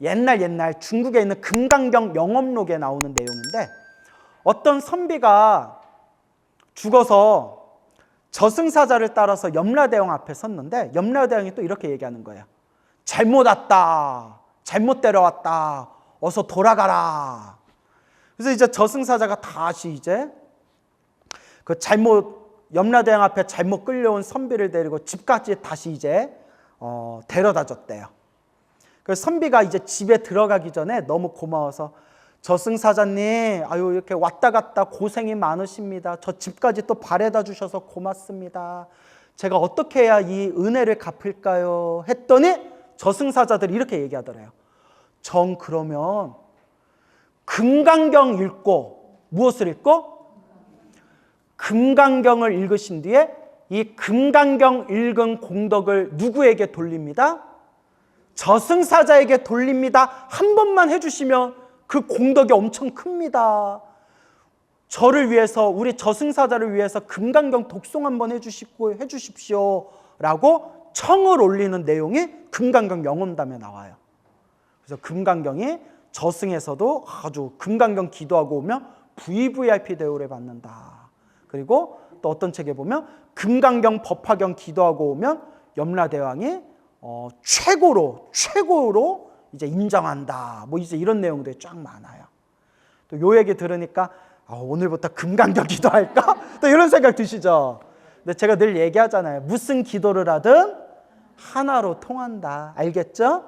옛날 옛날 중국에 있는 금강경 영업록에 나오는 내용인데 어떤 선비가 죽어서 저승사자를 따라서 염라대왕 앞에 섰는데 염라대왕이 또 이렇게 얘기하는 거예요. 잘못 왔다. 잘못 데려왔다. 어서 돌아가라. 그래서 이제 저승사자가 다시 이제 그 잘못 염라대왕 앞에 잘못 끌려온 선비를 데리고 집까지 다시 이제 어, 데려다 줬대요. 그 선비가 이제 집에 들어가기 전에 너무 고마워서 저승사자님, 아유 이렇게 왔다 갔다 고생이 많으십니다. 저 집까지 또 바래다 주셔서 고맙습니다. 제가 어떻게 해야 이 은혜를 갚을까요? 했더니 저승사자들이 이렇게 얘기하더래요. 정 그러면 금강경 읽고 무엇을 읽고 금강경을 읽으신 뒤에 이 금강경 읽은 공덕을 누구에게 돌립니다? 저승사자에게 돌립니다. 한 번만 해주시면 그 공덕이 엄청 큽니다. 저를 위해서 우리 저승사자를 위해서 금강경 독송 한번 해주시고 해주십시오 라고 청을 올리는 내용이 금강경 영혼담에 나와요. 그래서 금강경이 저승에서도 아주 금강경 기도하고 오면 VVIP 대우를 받는다. 그리고 또 어떤 책에 보면 금강경 법화경 기도하고 오면 염라대왕이 어, 최고로 최고로 이제 인정한다. 뭐 이제 이런 내용들이 쫙 많아요. 또 요 얘기 들으니까 아, 오늘부터 금강경 기도할까? 또 이런 생각 드시죠? 근데 제가 늘 얘기하잖아요. 무슨 기도를 하든 하나로 통한다. 알겠죠?